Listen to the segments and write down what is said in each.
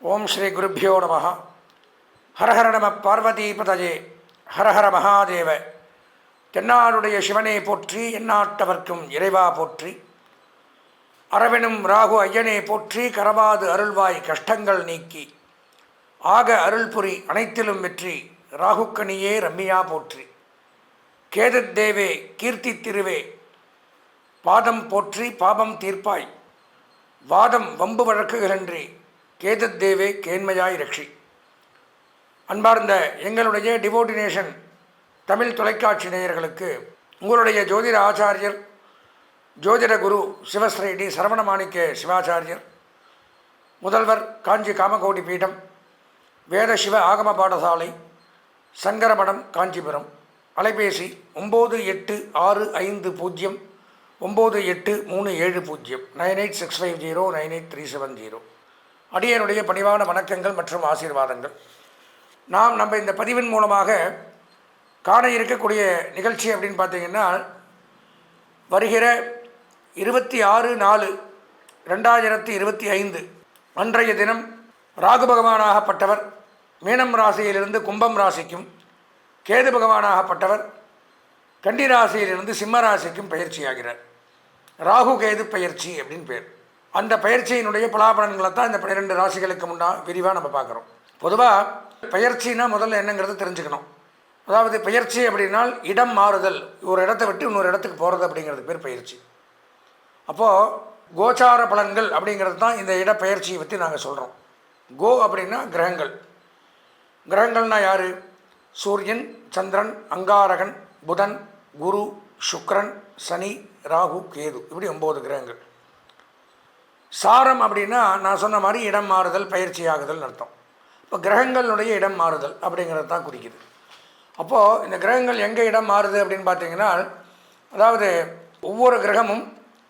ஓம் ஸ்ரீ குருப்பியோ நம. ஹரஹர நம பார்வதிபதஜே. ஹரஹர மகாதேவ. தென்னாடுடைய சிவனை போற்றி எண்ணாட்டவர்க்கும் இறைவா போற்றி. அரவெனும் ராகு ஐயனே போற்றி கரவாது அருள்வாய் கஷ்டங்கள் நீக்கி. ஆக அருள்புரி அனைத்திலும் வெற்றி ராகுக்கணியே ரம்மியா போற்றி. கேதத் தேவே கீர்த்தி திருவே. பாதம் போற்றி பாபம் தீர்ப்பாய். வாதம் வம்பு வழக்குகளன்றி கேதத் தேவே கேண்மையாய் ரக்ஷி. அன்பார்ந்த எங்களுடைய டிவோட்டினேஷன் தமிழ் தொலைக்காட்சி நேயர்களுக்கு உங்களுடைய ஜோதிட ஆச்சாரியர் ஜோதிட குரு சிவஸ்ரீ டி சரவணமாணிக்க சிவாச்சாரியர் முதல்வர் காஞ்சி காமகோடி பீடம் வேத சிவ ஆகம பாடசாலை சங்கரமடம் காஞ்சிபுரம். அலைபேசி ஒம்பது எட்டு ஆறு ஐந்து பூஜ்ஜியம் ஒம்பது எட்டு மூணு ஏழு பூஜ்ஜியம் nine eight six five zero nine eight three seven zero. அடியனுடைய பணிவான வணக்கங்கள் மற்றும் ஆசீர்வாதங்கள். நாம் நம்ம இந்த பதிவின் மூலமாக காண இருக்கக்கூடிய நிகழ்ச்சி அப்படின்னு பார்த்தீங்கன்னா வருகிற இருபத்தி ஆறு நாலு ரெண்டாயிரத்தி இருபத்தி ஐந்து அன்றைய தினம் ராகு பகவானாகப்பட்டவர் மீனம் ராசியிலிருந்து கும்பம் ராசிக்கும் கேது பகவானாகப்பட்டவர் கண்டி ராசியிலிருந்து சிம்ம ராசிக்கும் பயிற்சியாகிறார் ராகு கேது பயிற்சி அப்படின்னு பேர். அந்த பயிற்சியினுடைய பலாபலன்களை தான் இந்த பன்னிரெண்டு ராசிகளுக்கு முன்னா விரிவாக நம்ம பார்க்குறோம். பொதுவாக பயிற்சினா முதல்ல என்னங்கிறது தெரிஞ்சுக்கணும். அதாவது பயிற்சி அப்படின்னால் இடம் மாறுதல். ஒரு இடத்த விட்டு இன்னொரு இடத்துக்கு போகிறது அப்படிங்கிறது பேர் பயிற்சி. அப்போது கோச்சார பலன்கள் அப்படிங்கிறது தான் இந்த இடப்பெயர்ச்சியை பற்றி நாங்கள் சொல்கிறோம் கோ அப்படின்னா கிரகங்கள். கிரகங்கள்னால் யார்? சூரியன் சந்திரன் அங்காரகன் புதன் குரு சுக்ரன் சனி ராகு கேது. இப்படி ஒம்பது கிரகங்கள். சாரம் அப்படின்னா நான் சொன்ன மாதிரி இடம் மாறுதல் பயிற்சி ஆகுதல் அர்த்தம். இப்போ கிரகங்களுடைய இடம் மாறுதல் அப்படிங்கிறது தான் குறிக்குது. அப்போது இந்த கிரகங்கள் எங்கே இடம் மாறுது அப்படின்னு பார்த்தீங்கன்னா அதாவது ஒவ்வொரு கிரகமும்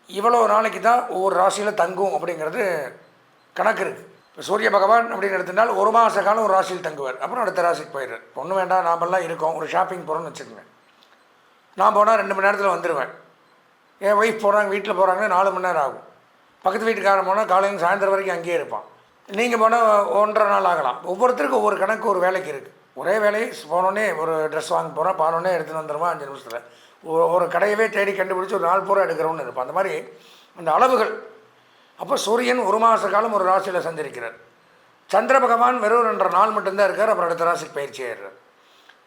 இவ்வளோ நாளைக்கு தான் ஒவ்வொரு ராசியில் தங்கும் அப்படிங்கிறது கணக்கு இருக்குது இப்போ சூரிய பகவான் அப்படின்னு எடுத்துட்டால் ஒரு மாத காலம் ஒரு ராசியில் தங்குவார். அப்புறம் அடுத்த ராசிக்கு போயிடுவார். ஒன்றும் வேண்டாம் நாமெல்லாம் இருக்கோம் ஒரு ஷாப்பிங் போகிறோம்னு வச்சுக்கோங்க நான் போனால் ரெண்டு மணி நேரத்தில் வந்துடுவேன் என் ஒய்ஃப் போகிறாங்க வீட்டில் போகிறாங்கன்னா நாலு மணி நேரம் ஆகும். பக்கத்து வீட்டுக்காரன் போனால் காலையில் சாயந்தரம் வரைக்கும் அங்கேயே இருப்பான். நீங்கள் போனால் ஒன்றரை நாள் ஆகலாம். ஒவ்வொருத்தருக்கும் ஒவ்வொரு கணக்கு ஒரு வேலைக்கு இருக்குது ஒரே வேலையை போனோடனே ஒரு ட்ரெஸ் வாங்க போகிறோம் போனோடனே எடுத்துகிட்டு வந்துடுவோம் அஞ்சு நிமிஷத்தில். ஒரு- ஒரு கடையவே தேடி கண்டுபிடிச்சி ஒரு நாள் பூரா எடுக்கிறோம்னு இருப்பான். அந்த மாதிரி அந்த அளவுகள். அப்போ சூரியன் ஒரு மாத காலம் ஒரு ராசியில் சந்திருக்கிறார் சந்திர பகவான் வெறும் ரெண்டரை நாள் மட்டும்தான் இருக்கார். அப்புறம் அடுத்த ராசிக்கு பயிற்சி ஆயிடுறார்.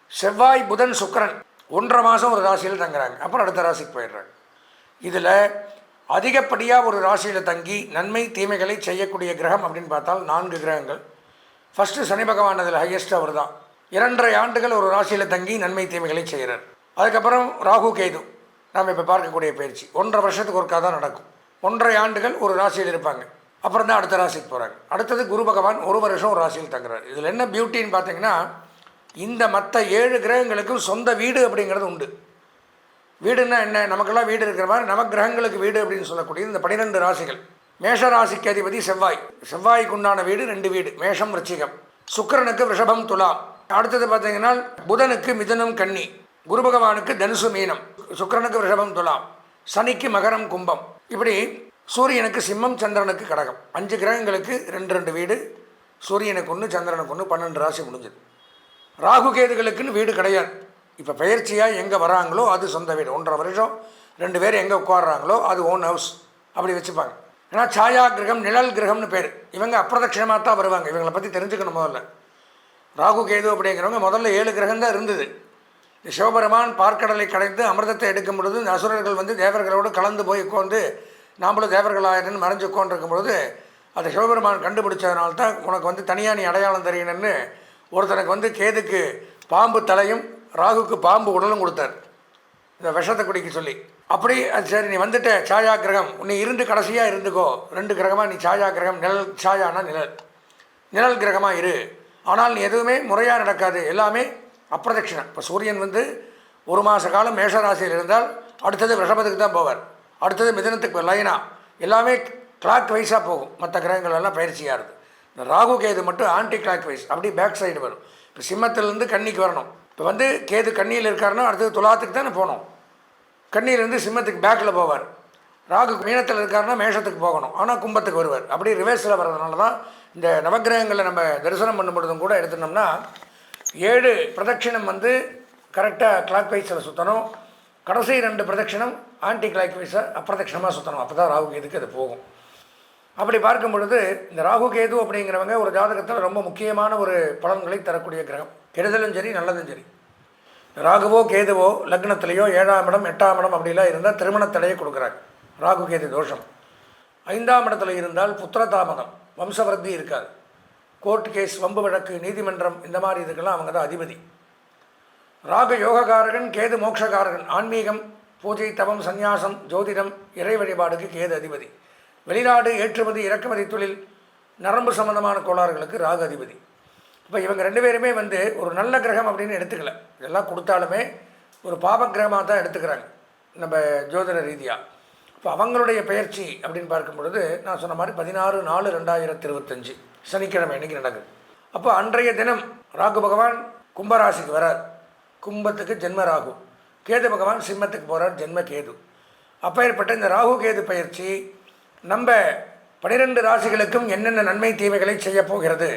செவ்வாய் புதன் சுக்கரன் ஒன்றரை மாதம் ஒரு ராசியில் தங்குறாங்க. அப்புறம் அடுத்த ராசிக்கு போயிடுறாங்க. இதில் அதிகப்படியாக ஒரு ராசியில் தங்கி நன்மை தீமைகளை செய்யக்கூடிய கிரகம் அப்படின்னு பார்த்தால் நான்கு கிரகங்கள். ஃபஸ்ட்டு சனி பகவான் அதில் ஹையஸ்ட் அவர் தான் இரண்டரை ஆண்டுகள் ஒரு ராசியில் தங்கி நன்மை தீமைகளை செய்கிறார். அதுக்கப்புறம் ராகு கேது. நாம் இப்போ பார்க்கக்கூடிய பயிற்சி. ஒன்றரை வருஷத்துக்கு ஒருக்கா தான் நடக்கும். ஒன்றரை ஆண்டுகள் ஒரு ராசியில் இருப்பாங்க. அப்புறம் தான் அடுத்த ராசிக்கு போகிறாங்க அடுத்தது குரு பகவான் ஒரு வருஷம் ஒரு ராசியில் தங்குறார். இதில் என்ன பியூட்டின்னு பார்த்தீங்கன்னா இந்த மற்ற ஏழு கிரகங்களுக்கும் சொந்த வீடு அப்படிங்கிறது உண்டு. வீடுன்னா என்ன? நமக்கெல்லாம் வீடு இருக்கிற மாதிரி நவக்கிரகங்களுக்கு வீடு அப்படின்னு சொல்லக்கூடிய இந்த பன்னிரெண்டு ராசிகள். மேஷ ராசிக்கு அதிபதி செவ்வாய். செவ்வாய்க்கு உண்டான வீடு ரெண்டு வீடு மேஷம் ரிச்சிகம் சுக்கிரனுக்கு ரிஷபம் துலாம். அடுத்தது பார்த்தீங்கன்னா புதனுக்கு மிதுனம் கன்னி. குரு பகவானுக்கு தனுசு மீனம். சுக்கிரனுக்கு ரிஷபம் துலாம். சனிக்கு மகரம் கும்பம். இப்படி சூரியனுக்கு சிம்மம் சந்திரனுக்கு கடகம். அஞ்சு கிரகங்களுக்கு ரெண்டு ரெண்டு வீடு. சூரியனுக்கு ஒன்று சந்திரனுக்கு ஒன்று பன்னெண்டு ராசி முடிஞ்சது. ராகு கேதுகளுக்குன்னு வீடு கிடையாது. இப்போ பயிற்சியாக எங்கே வராங்களோ அது சொந்த வீடு. ஒன்றரை வருஷம் ரெண்டு பேர் எங்கே உட்காடுறாங்களோ அது ஓன் ஹவுஸ் அப்படி வச்சுப்பாங்க. ஏன்னா சாயா கிரகம் நிழல் கிரகம்னு பேர். இவங்க அப்பிரதட்சிணமாக தான் வருவாங்க. இவங்களை பற்றி தெரிஞ்சுக்கணும் முதல்ல. ராகு கேது அப்படிங்கிறவங்க முதல்ல ஏழு கிரகம் தான் இருந்தது. சிவபெருமான் பார்க்கடலை கடைந்து அமிர்தத்தை எடுக்கும் பொழுது இந்த அசுரர்கள் வந்து தேவர்களோடு கலந்து போய் உட்காந்து நாமளும் தேவர்களாயிரன்னு மறைஞ்சு உட்காந்துருக்கும் பொழுது அதை சிவபெருமான் கண்டுபிடிச்சதுனால தான் உனக்கு வந்து தனியாக நீ அடையாளம் தெரியணும்னு ஒருத்தனுக்கு வந்து கேதுக்கு பாம்பு தலையும் ராகுக்கு பாம்பு உடலும் கொடுத்தார். இந்த விஷத்தை குடிக்க சொல்லி. அப்படி அது சரி நீ வந்துட்ட சாயா கிரகம். நீ இருந்து கடைசியாக இருந்துக்கோ. ரெண்டு கிரகமாக நீ சாயா கிரகம் நிழல் சாயானா நிழல். நிழல் கிரகமாக இரு. ஆனால் நீ எதுவுமே முறையாக நடக்காது. எல்லாமே அப்பிரதட்சிணம். இப்போ சூரியன் வந்து ஒரு மாத காலம் மேஷராசியில் இருந்தால் அடுத்தது விஷபத்துக்கு தான் போவார். அடுத்தது மிதனத்துக்கு லைனா. எல்லாமே கிளாக் வைஸாக போகும். மற்ற கிரகங்கள் எல்லாம் பயிற்சியாக இருக்குது இந்த ராகு கேது மட்டும் ஆன்டி கிளாக் வைஸ் அப்படி பேக் சைடு வரும். இப்போ சிம்மத்திலேருந்து கன்னிக்கு வரணும். இப்போ வந்து கேது கண்ணியில் இருக்காருன்னா அடுத்தது துலாத்துக்கு தானே போகணும். கண்ணியிலேருந்து சிம்மத்துக்கு பேக்கில் போவார். ராகு மீனத்தில் இருக்காருன்னா மேஷத்துக்கு போகணும். ஆனால் கும்பத்துக்கு வருவார். அப்படி ரிவர்ஸில் வர்றதுனால தான் இந்த நவக்கிரகங்களை நம்ம தரிசனம் பண்ணும் பொழுதும் கூட எடுத்துனோம்னா ஏழு பிரதட்சிணம் வந்து கரெக்டாக கிளாக் வைஸில் சுற்றணும் கடைசி ரெண்டு பிரதட்சிணம் ஆன்டி கிளாக் வைஸை அப்பிரதட்சிணமாக சுற்றணும் அப்போ தான் ராகு கேதுக்கு அது போகும். அப்படி பார்க்கும் பொழுது இந்த ராகு கேது அப்படிங்கிறவங்க ஒரு ஜாதகத்தில் ரொம்ப முக்கியமான ஒரு பலன்களை தரக்கூடிய கிரகம். கெடுதலும் சரி நல்லதும் சரி. ராகுவோ கேதுவோ லக்னத்திலேயோ ஏழாம் இடம் எட்டாம் இடம் அப்படிலாம் இருந்தால் திருமணத்தடையை கொடுக்குறாங்க. ராகு கேது தோஷம். ஐந்தாம் இடத்துல இருந்தால் புத்திர தாமதம் வம்சவர்த்தி இருக்காது. கோர்ட் கேஸ் வம்பு வழக்கு நீதிமன்றம் இந்த மாதிரி இதுக்கெல்லாம் அவங்க தான் அதிபதி. ராகு யோககாரகன் கேது மோட்சக்காரகன். ஆன்மீகம் பூஜை தவம் சந்நியாசம் ஜோதிடம் இறை வழிபாடுக்கு கேது அதிபதி. வெளிநாடு ஏற்றுமதி இறக்குமதி தொழில் நரம்பு சம்பந்தமான கோளாறுகளுக்கு ராகு அதிபதி. இப்போ இவங்க ரெண்டு பேருமே வந்து ஒரு நல்ல கிரகம் அப்படின்னு எடுத்துக்கல. இதெல்லாம் கொடுத்தாலுமே ஒரு பாப கிரகமாக தான் எடுத்துக்கிறாங்க. நம்ம ஜோதிட ரீதியாக இப்போ அவங்களுடைய பயிற்சி அப்படின்னு பார்க்கும் பொழுது நான் சொன்ன மாதிரி பதினாறு நாலு ரெண்டாயிரத்தி இருபத்தஞ்சு சனிக்கிழமை இன்னைக்கு நடக்குது. அப்போ அன்றைய தினம் ராகு பகவான் கும்பராசிக்கு வரார். கும்பத்துக்கு ஜென்ம ராகு. கேது பகவான் சிம்மத்துக்கு போகிறார் ஜென்ம கேது. அப்பேற்பட்ட இந்த ராகு கேது பயிற்சி நம்ம பனிரெண்டு ராசிகளுக்கும் என்னென்ன நன்மை தீமைகளை செய்ய போகிறது?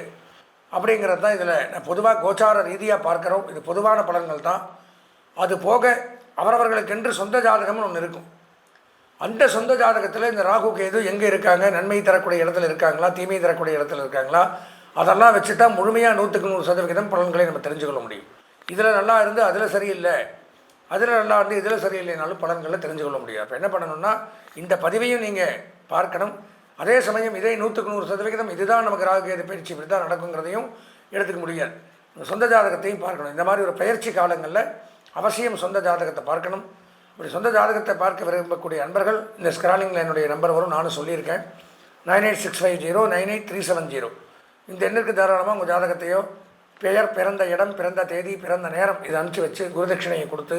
அப்படிங்கிறது தான் இதில் நான் பொதுவாக கோச்சார ரீதியாக பார்க்குறோம். இது பொதுவான பலன்கள் தான். அது போக அவரவர்களுக்கென்று சொந்த ஜாதகம்னு ஒன்று இருக்கும். அந்த சொந்த ஜாதகத்தில் இந்த ராகு கேது எங்கே இருக்காங்க? நன்மை தரக்கூடிய இடத்துல இருக்காங்களா? தீமை தரக்கூடிய இடத்துல இருக்காங்களா? அதெல்லாம் வச்சு தான் முழுமையாக நூற்றுக்கு நூறு சதவிகிதம் பலன்களை நம்ம தெரிஞ்சுக்கொள்ள முடியும். இதில் நல்லா இருந்து அதில் சரியில்லை. அதில் நல்லா இருந்து இதில் சரியில்லைனாலும் பலன்களை தெரிஞ்சுக்கொள்ள முடியாது. அப்போ என்ன பண்ணணும்னா இந்த பதிவையும் நீங்கள் பார்க்கணும். அதே சமயம் இதே நூற்றுக்கு நூறு சதவிகிதம் இதுதான் நமக்கு ராகுகேது பயிற்சி இப்படி தான் நடக்குங்கிறதையும் எடுத்துக்க முடியாது. சொந்த ஜாதகத்தையும் பார்க்கணும். இந்த மாதிரி ஒரு பயிற்சி காலங்களில் அவசியம் சொந்த ஜாதகத்தை பார்க்கணும். இப்படி சொந்த ஜாதகத்தை பார்க்க விரும்பக்கூடிய அன்பர்கள் இந்த ஸ்கிராலிங்கில் என்னுடைய நம்பர் வரும் நானும் சொல்லியிருக்கேன். Nine eight six five zero nine eight three seven zero இந்த எண்ணிற்கு தாராளமாக உங்கள் ஜாதகத்தையோ பெயர் பிறந்த இடம் பிறந்த தேதி பிறந்த நேரம் இதை அனுப்பிச்சி வச்சு குருதட்சிணையை கொடுத்து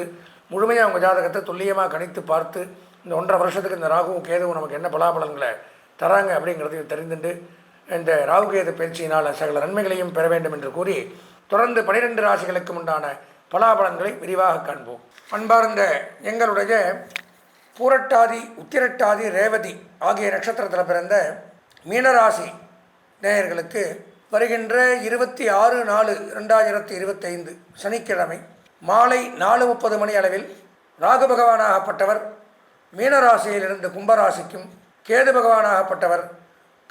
முழுமையாக உங்கள் ஜாதகத்தை துல்லியமாக கணித்து பார்த்து இந்த ஒன்றரை வருஷத்துக்கு இந்த ராகுவும் கேதுவும் நமக்கு என்ன பலாபலன்களை தராங்க அப்படிங்கிறதையும் தெரிந்துண்டு. இந்த ராகு கேது பயிற்சியினால் சகல நன்மைகளையும் பெற வேண்டும் என்று கூறி தொடர்ந்து பனிரெண்டு ராசிகளுக்கு உண்டான பலாபலன்களை விரிவாக காண்போம். அன்பார்ந்த எங்களுடைய பூரட்டாதி உத்திரட்டாதி ரேவதி ஆகிய நட்சத்திரத்தில் பிறந்த மீனராசி நேயர்களுக்கு வருகின்ற இருபத்தி ஆறு நாலு ரெண்டாயிரத்தி இருபத்தைந்து சனிக்கிழமை மாலை நாலு முப்பது மணி அளவில் ராகு பகவானாகப்பட்டவர் மீனராசியிலிருந்து கும்பராசிக்கும் கேது பகவானாகப்பட்டவர்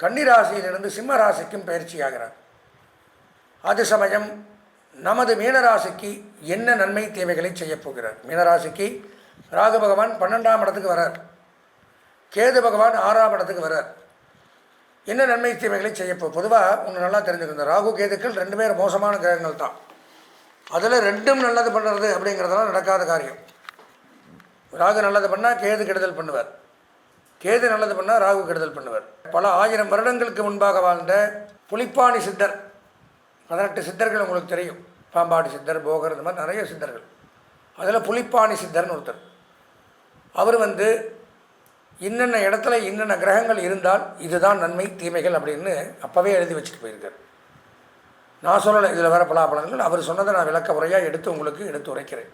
கன்னிராசியிலிருந்து சிம்ம ராசிக்கும் பயிற்சியாகிறார். அது சமயம் நமது மீனராசிக்கு என்ன நன்மை தேவைகளை செய்யப்போகிறார் மீனராசிக்கு ராகு பகவான் பன்னெண்டாம் இடத்துக்கு வரார். கேது பகவான் ஆறாம் இடத்துக்கு வரார். என்ன நன்மை தீமைகளை செய்யப்போ பொதுவாக ஒன்று நல்லா தெரிஞ்சுக்கணும். ராகு கேதுக்கள் ரெண்டு பேரும் மோசமான கிரகங்கள் தான் அதில் ரெண்டும் நல்லது பண்ணுறது அப்படிங்கிறதெல்லாம் நடக்காத காரியம். ராகு நல்லது பண்ணால் கேது கெடுதல் பண்ணுவார். கேது நல்லது பண்ணால் ராகு கெடுதல் பண்ணுவார். பல ஆயிரம் வருடங்களுக்கு முன்பாக வாழ்ந்த புலிப்பாணி சித்தர் பதினெட்டு சித்தர்கள் உங்களுக்கு தெரியும். பாம்பாடி சித்தர் போகர் இந்த மாதிரி நிறைய சித்தர்கள். அதில் புலிப்பாணி சித்தர்னு ஒருத்தர். அவர் வந்து இன்னென்ன இடத்துல இன்னென்ன கிரகங்கள் இருந்தால் இதுதான் நன்மை தீமைகள் அப்படின்னு அப்போவே எழுதி வச்சுட்டு போயிருக்கார். நான் சொல்லலை இதில் வர பலாபலங்கள் அவர் சொன்னதை நான் விளக்க உரையாக எடுத்து உங்களுக்கு எடுத்து உரைக்கிறேன்.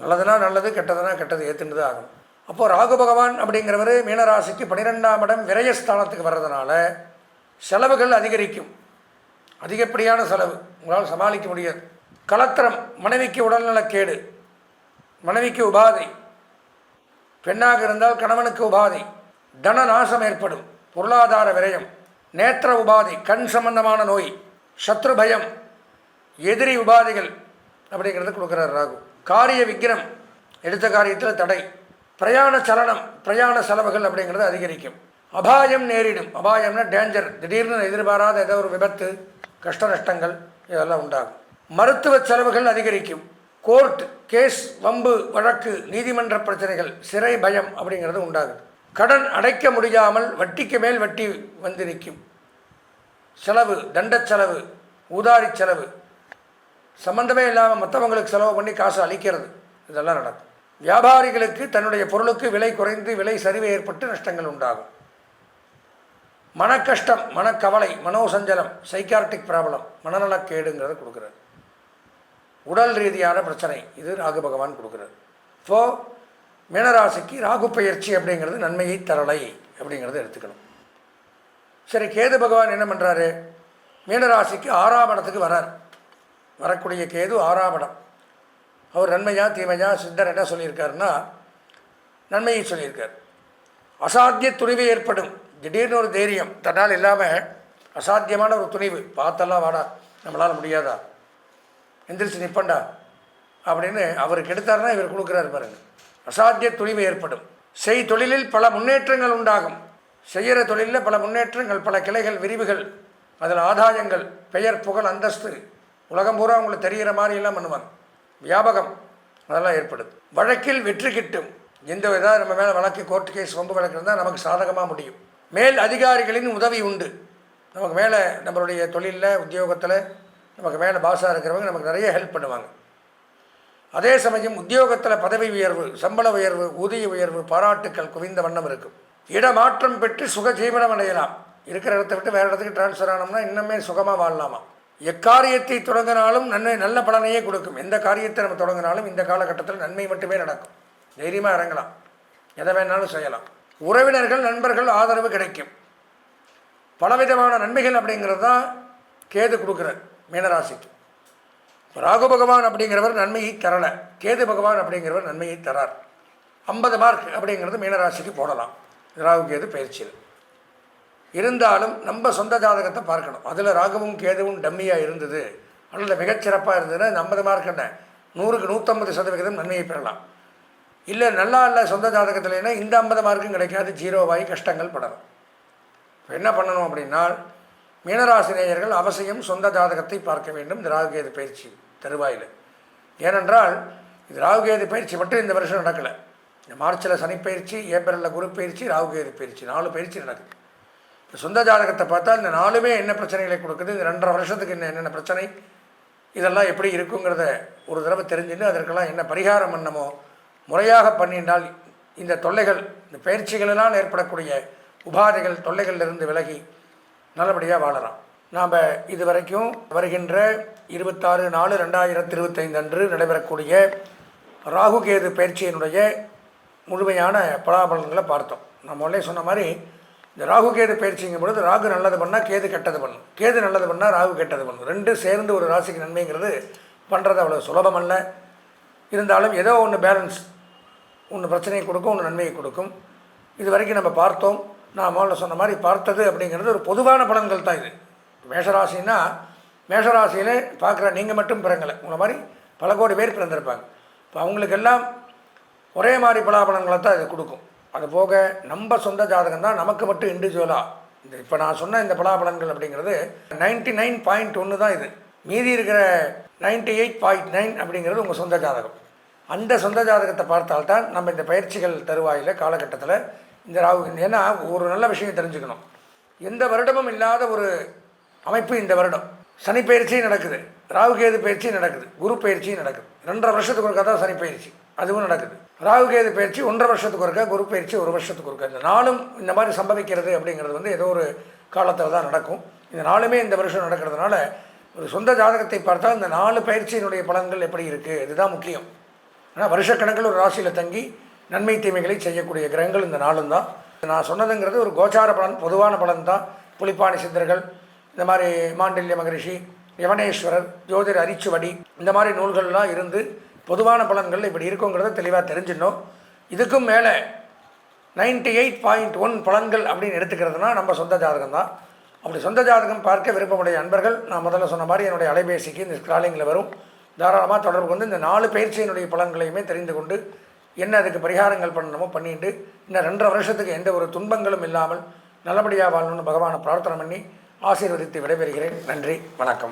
நல்லதுனா நல்லது கெட்டதுனா கெட்டது ஏற்றுன்னு தான் ஆகணும். அப்போது ராகு பகவான் அப்படிங்கிறவர் மீனராசிக்கு பன்னிரெண்டாம் இடம் விரயஸ்தானத்துக்கு வர்றதுனால செலவுகள் அதிகரிக்கும். அதிகப்படியான செலவு. உங்களால் சமாளிக்க முடியாது. கலத்திரம் மனைவிக்கு உடல்நலக்கேடு மனைவிக்கு உபாதை. பெண்ணாக இருந்தால் கணவனுக்கு உபாதை. தன நாசம் ஏற்படும். பொருளாதார விரயம். நேத்திர உபாதை கண் சம்பந்தமான நோய் சத்ரு பயம் எதிரி உபாதைகள் அப்படிங்கிறது கொடுக்குறார் ராகு. காரிய விக்ரம் எடுத்த காரியத்தில் தடை. பிரயாண சலனம் பிரயாண செலவுகள் அப்படிங்கிறது அதிகரிக்கும். அபாயம் நேரிடும். அபாயம்னா டேஞ்சர் திடீர்னு எதிர்பாராத ஏதோ ஒரு விபத்து கஷ்ட நஷ்டங்கள் இதெல்லாம் உண்டாகும். மருத்துவ செலவுகள் அதிகரிக்கும். கோர்ட் கேஸ் வம்பு வழக்கு நீதிமன்ற பிரச்சனைகள் சிறை பயம் அப்படிங்கிறது உண்டாகுது. கடன் அடைக்க முடியாமல் வட்டிக்கு மேல் வட்டி வந்து நிற்கும். செலவு தண்டச் செலவு ஊதாரி செலவு சம்மந்தமே இல்லாமல் மற்றவங்களுக்கு செலவு பண்ணி காசு அளிக்கிறது இதெல்லாம் நடக்கும். வியாபாரிகளுக்கு தன்னுடைய பொருளுக்கு விலை குறைந்து விலை சரிவு ஏற்பட்டு நஷ்டங்கள் உண்டாகும். மனக்கஷ்டம் மனக்கவலை மனோசஞ்சலம் சைக்கார்டிக் ப்ராப்ளம் மனநலக்கேடுங்கிறத கொடுக்குறாரு உடல் ரீதியான பிரச்சனை இது ராகு பகவான் கொடுக்குறாரு ஸோ மீனராசிக்கு ராகு பயிற்சி அப்படிங்கிறது நன்மையை தரலை அப்படிங்கிறத எடுத்துக்கணும். சரி கேது பகவான் என்ன பண்ணுறாரு மீனராசிக்கு ஆறாம் இடத்துக்கு வரார் வரக்கூடிய கேது ஆறாம் இடம் அவர் நன்மையா தீமையா சித்தர் என்ன சொல்லியிருக்காருன்னா நன்மையை சொல்லியிருக்கார். அசாத்திய துணிவு ஏற்படும். திடீர்னு ஒரு தைரியம். தன்னால் இல்லாமல் அசாத்தியமான ஒரு துணிவு. பார்த்தெல்லாம் வாடா நம்மளால் முடியாதா? எந்திரிச்சு நிற்பண்டா அப்படின்னு அவருக்கு எடுத்தாருன்னா இவர் கொடுக்குறாரு பாருங்க. அசாத்திய துணிவு ஏற்படும். செய் தொழிலில் பல முன்னேற்றங்கள் உண்டாகும். செய்கிற தொழிலில் பல முன்னேற்றங்கள் பல கிளைகள் விரிவுகள் அதில் ஆதாயங்கள் பெயர் புகழ் அந்தஸ்து உலகம் பூரா அவங்களை தெரிகிற மாதிரி எல்லாம் பண்ணுவாங்க. வியாபகம் அதெல்லாம் ஏற்படுது. வழக்கில் வெற்றி கிட்டும். எந்த விதம் நம்ம மேலே வழக்கு கோர்ட்டு கேஸ் வம்பு வழக்கு இருந்தால் நமக்கு சாதகமாக முடியும். மேல் அதிகாரிகளின் உதவி உண்டு. நமக்கு மேலே நம்மளுடைய தொழிலில் உத்தியோகத்தில் நமக்கு மேலே பாஸாக இருக்கிறவங்க நமக்கு நிறைய ஹெல்ப் பண்ணுவாங்க. அதே சமயம் உத்தியோகத்தில் பதவி உயர்வு சம்பள உயர்வு ஊதிய உயர்வு பாராட்டுக்கள் குவிந்த வண்ணம் இருக்கும். இடமாற்றம் பெற்று சுகஜீவனம் அடையலாம். இருக்கிற இடத்த விட்டு வேறு இடத்துக்கு டிரான்ஸ்ஃபர் ஆனோம்னா இன்னுமே சுகமாக வாழலாமா எக்காரியத்தை தொடங்கினாலும் நன்மை நல்ல பலனையே கொடுக்கும். எந்த காரியத்தை நம்ம தொடங்கினாலும் இந்த காலகட்டத்தில் நன்மை மட்டுமே நடக்கும். தைரியமாக இறங்கலாம். எதை வேணாலும் செய்யலாம். உறவினர்கள் நண்பர்கள் ஆதரவு கிடைக்கும். பலவிதமான நன்மைகள் அப்படிங்கிறது தான் கேது கொடுக்குறார் மீனராசிக்கு. ராகு பகவான் அப்படிங்கிறவர் நன்மையை தரலை. கேது பகவான் அப்படிங்கிறவர் நன்மையை தரார். ஐம்பது மார்க் அப்படிங்கிறது மீனராசிக்கு போடலாம். ராகு கேது பயிற்சியில். இருந்தாலும் நம்ம சொந்த ஜாதகத்தை பார்க்கணும். அதில் ராகுவும் கேதுவும் டம்மியாக இருந்தது. அல்லது மிகச்சிறப்பாக இருந்ததுன்னா இந்த ஐம்பது மார்க் என்ன? நூறுக்கு நூற்றம்பது சதவிகிதம் நன்மையை பெறலாம். இல்லை நல்லா இல்லை சொந்த ஜாதகத்துலனா இந்த ஐம்பது மார்க்கும் கிடைக்காது ஜீரோவாகி கஷ்டங்கள் படணும் இப்போ என்ன பண்ணணும் அப்படின்னா மீனராசினேயர்கள் அவசியம் சொந்த ஜாதகத்தை பார்க்க வேண்டும். இந்த ராகுகேது பயிற்சி தருவாயில். ஏனென்றால் இது ராகுகேது பயிற்சி மட்டும் இந்த வருஷம் நடக்கலை. இந்த மார்ச்சில் சனி பயிற்சி ஏப்ரலில் குரு பயிற்சி ராகுகேது பயிற்சி. நாலு பயிற்சி நடக்குது. இந்த சொந்த ஜாதகத்தை பார்த்தா இந்த நாலுமே என்ன பிரச்சனைகளை கொடுக்குது இந்த ரெண்டரை வருஷத்துக்கு என்ன என்னென்ன பிரச்சனை இதெல்லாம் எப்படி இருக்குங்கிறத ஒரு தடவை தெரிஞ்சுன்னு அதற்கெல்லாம் என்ன பரிகாரம் பண்ணமோ முறையாக பண்ணினால் இந்த தொல்லைகள் இந்த பயிற்சிகளினால் ஏற்படக்கூடிய உபாதைகள் தொல்லைகளிலிருந்து விலகி நல்லபடியாக வாழலாம். நாம் இது வரைக்கும் வருகின்ற இருபத்தாறு நாலு ரெண்டாயிரத்தி இருபத்தைந்து அன்று நடைபெறக்கூடிய ராகு கேது பயிற்சியினுடைய முழுமையான பலாபலன்களை பார்த்தோம். நம்ம முதல்ல சொன்ன மாதிரி இந்த ராகு கேது பயிற்சிங்கும் பொழுது ராகு நல்லது பண்ணால் கேது கெட்டது பண்ணும். கேது நல்லது பண்ணால் ராகு கெட்டது பண்ணும். ரெண்டும் சேர்ந்து ஒரு ராசிக்கு நன்மைங்கிறது பண்ணுறது அவ்வளோ சுலபம் அல்ல. இருந்தாலும் ஏதோ ஒன்று பேலன்ஸ் ஒன்று பிரச்சனையை கொடுக்கும் ஒன்று நன்மையை கொடுக்கும். இது வரைக்கும் நம்ம பார்த்தோம். நான் முதல்ல சொன்ன மாதிரி பார்த்தது அப்படிங்கிறது ஒரு பொதுவான பலன்கள் தான் இது. மேஷராசின்னா மேஷராசியில் பார்க்குற நீங்கள் மட்டும் பிறங்கலை. உங்களை மாதிரி பல கோடி பேர் பிறந்திருப்பாங்க. இப்போ அவங்களுக்கெல்லாம் ஒரே மாதிரி பலாபலன்களை தான் இது கொடுக்கும். அது போக நம்ம சொந்த ஜாதகம் தான் நமக்கு மட்டும் இண்டிவிஜுவலாக இந்த இப்போ நான் சொன்ன இந்த பலாபலன்கள் அப்படிங்கிறது நைன்ட்டி நைன் பாயிண்ட் ஒன்று தான் இது. மீதி இருக்கிற நைன்ட்டி எயிட் பாயிண்ட் நைன் அப்படிங்கிறது உங்கள் சொந்த ஜாதகம். அந்த சொந்த ஜாதகத்தை பார்த்தால்தான் நம்ம இந்த பயிற்சிகள் தருவாயில் காலகட்டத்தில் இந்த ராகு ஏன்னா ஒரு நல்ல விஷயம் தெரிஞ்சுக்கணும். எந்த வருடமும் இல்லாத ஒரு அமைப்பு இந்த வருடம். சனி பயிற்சியும் நடக்குது. ராகு கேது பயிற்சியும் நடக்குது. குரு பயிற்சியும் நடக்குது. ரெண்டரை வருஷத்துக்கு ஒரு கதை சனி பயிற்சி. அதுவும் நடக்குது. ராகு கேது பயிற்சி ஒன்றரை வருஷத்துக்கு ஒருக்கா குரு பயிற்சி ஒரு வருஷத்துக்கு ஒருக்கா. இந்த நாளும் இந்த மாதிரி சம்பவிக்கிறது அப்படிங்கிறது வந்து ஏதோ ஒரு காலத்தில் தான் நடக்கும். இந்த நாளுமே இந்த வருஷம் நடக்கிறதுனால ஒரு சொந்த ஜாதகத்தை பார்த்தால் இந்த நாலு பயிற்சியினுடைய பலன்கள் எப்படி இருக்குது இதுதான் முக்கியம். ஆனால் வருஷக்கணக்கில் ஒரு ராசியில் தங்கி நன்மை தீமைகளை செய்யக்கூடிய கிரகங்கள் இந்த நாளும் தான். நான் சொன்னதுங்கிறது ஒரு கோச்சார பலன் பொதுவான பலன் தான். புலிப்பாணி சித்தர்கள் இந்த மாதிரி மாண்டல்ய மகரிஷி யவனேஸ்வரர் ஜோதிர் அரிச்சுவடி இந்த மாதிரி நூல்கள்லாம் இருந்து பொதுவான பலன்கள் இப்படி இருக்குங்கிறத தெளிவாக தெரிஞ்சிடணும். இதுக்கும் மேலே நைன்டி எயிட் பாயிண்ட் ஒன் பலன்கள் அப்படின்னு எடுத்துக்கிறதுனா நம்ம சொந்த ஜாதகம் தான். அப்படி சொந்த ஜாதகம் பார்க்க விருப்பமுடைய அன்பர்கள் நான் முதல்ல சொன்ன மாதிரி என்னுடைய அலைபேசிக்கு இந்த ஸ்க்ராலிங்கில் வரும். தாராளமாக தொடர்பு கொண்டு இந்த நாலு பயிற்சியினுடைய பலன்களையுமே தெரிந்து கொண்டு என்ன அதுக்கு பரிகாரங்கள் பண்ணணுமோ பண்ணிட்டு இன்னும் ரெண்டரை வருஷத்துக்கு எந்த ஒரு துன்பங்களும் இல்லாமல் நல்லபடியாக வாழணும்னு பகவானை பிரார்த்தனை பண்ணி ஆசீர்வதித்து விடைபெறுகிறேன். நன்றி வணக்கம்.